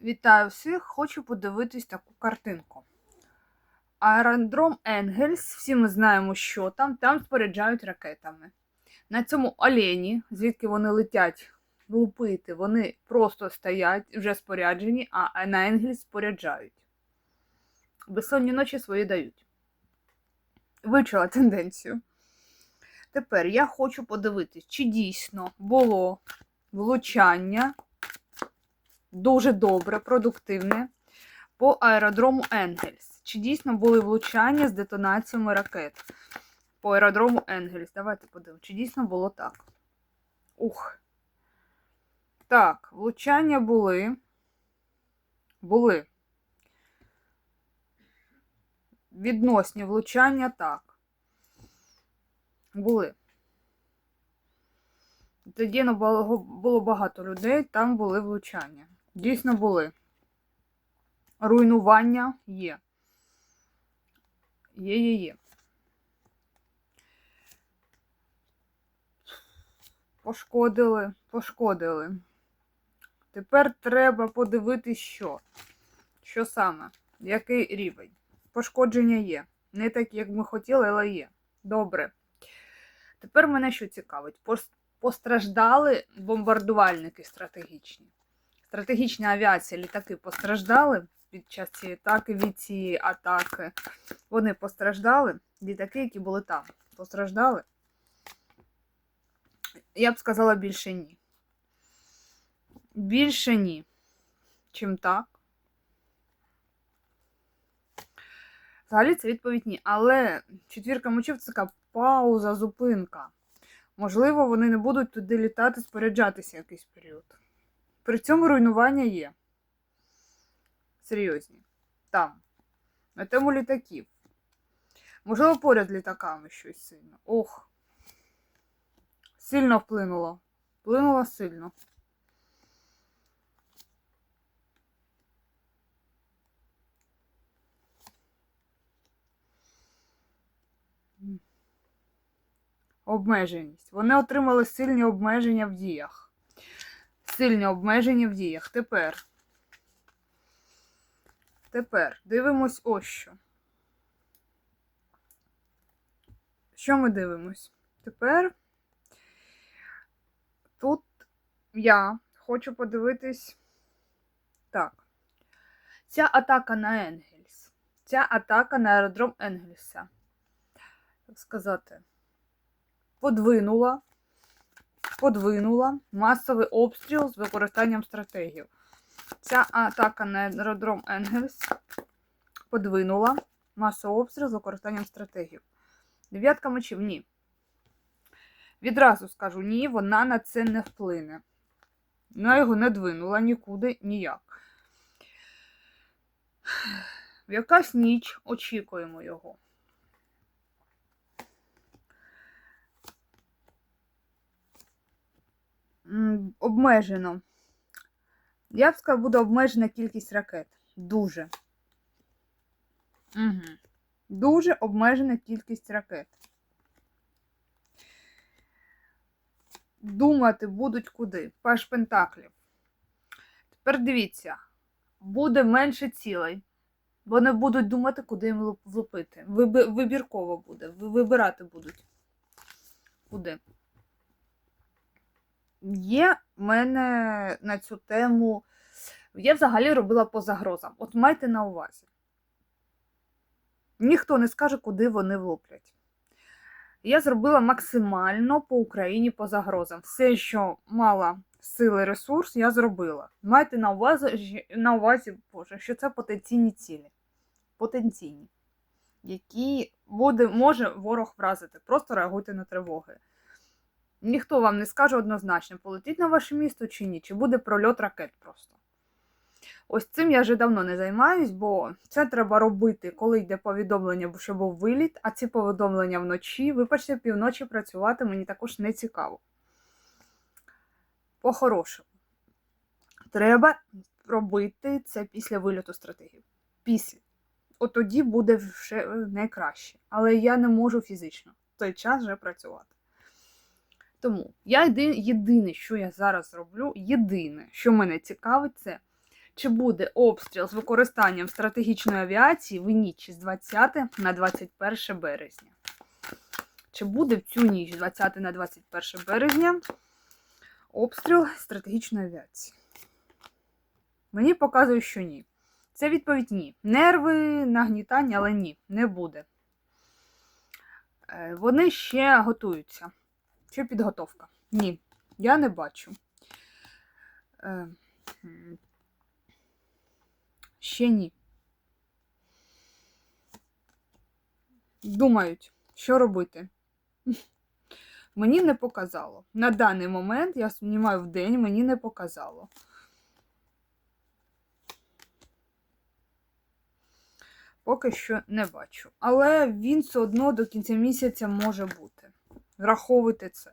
Вітаю всіх! Хочу подивитись таку картинку. Аеродром Енгельс, всі ми знаємо, що там, там споряджають ракетами. На цьому олені, звідки вони летять лупити, вони просто стоять, вже споряджені, а на Енгельс споряджають. Безсонні ночі свої дають. Вивчила тенденцію. Тепер я хочу подивитись, чи дійсно було влучання дуже добре, продуктивне по аеродрому Енгельс. Чи дійсно були влучання з детонаціями ракет по аеродрому Енгельс? Давайте подивимось, чи дійсно було так. Ух. Так, влучання були. Були. Відносні влучання так. Були. Тоді було багато людей, там були влучання. Дійсно були. Руйнування є. Є, є, є. Пошкодили, пошкодили. Тепер треба подивитись, що. Що саме? Який рівень? Пошкодження є. Не так, як ми хотіли, але є. Добре. Тепер мене що цікавить? Постраждали бомбардувальники стратегічні. Стратегічна авіація, літаки постраждали під час цієї атаки, від цієї атаки. Вони постраждали. Літаки, які були там, постраждали. Я б сказала більше ні. Більше ні, чим так. Взагалі це відповідь ні. Але четвірка мочів це така пауза, зупинка. Можливо, вони не будуть туди літати, споряджатися якийсь період. При цьому руйнування є. Серйозні. Там. На тему літаків. Можливо, поряд літаками щось сильно. Ох. Сильно вплинуло. Вплинуло сильно. Обмеженість. Вони отримали сильні обмеження в діях. Сильні обмеження в діях. Тепер. Тепер дивимось ось що. Що ми дивимось? Тепер тут я хочу подивитись. Так. Ця атака на Енгельс. Ця атака на аеродром Енгельса. Так сказати подвинула, подвинула масовий обстріл з використанням стратегів. Ця атака на аеродром Енгельс подвинула масовий обстріл з використанням стратегів. Дев'ятка мечів ні. Відразу скажу, ні, вона на це не вплине. Вона його не двинула нікуди ніяк. В якась ніч очікуємо його. Обмежено. Я б сказала, буде обмежена кількість ракет. Дуже. Угу. Дуже обмежена кількість ракет. Думати будуть куди? Паш Пентаклів. Тепер дивіться, буде менше цілей. Вони будуть думати, куди їм влупити. Вибірково буде. Вибирати будуть. Куди? Є в мене на цю тему. Я взагалі робила по загрозам. От майте на увазі. Ніхто не скаже, куди вони влуплять. Я зробила максимально по Україні по загрозам. Все, що мала сили ресурс, я зробила. Майте на увазі, на увазі Боже, що це потенційні цілі. Потенційні, які буде, може ворог вразити. Просто реагуйте на тривоги. Ніхто вам не скаже однозначно, полетить на ваше місто чи ні, чи буде прольот ракет просто. Ось цим я вже давно не займаюсь, бо це треба робити, коли йде повідомлення, що був виліт, а ці повідомлення вночі, вибачте, півночі працювати мені також не цікаво. По-хорошому. Треба робити це після вильоту стратегії. Після. От тоді буде вже найкраще. Але я не можу фізично в той час вже працювати. Тому я єдине, що я зараз роблю, єдине, що мене цікавить, це Чи буде обстріл з використанням стратегічної авіації в ніч з 20 на 21 березня? Чи буде в цю ніч з 20 на 21 березня обстріл стратегічної авіації? Мені показує, що ні. Це відповідь ні. Нерви, нагнітання, але ні, не буде. Е, Вони ще готуються. Ще підготовка. Ні, я не бачу. Е. Ще ні. Думають, що робити. Мені не показало. На даний момент, я знімаю в день, мені не показало. Поки що не бачу. Але він все одно до кінця місяця може бути. Враховуйте це.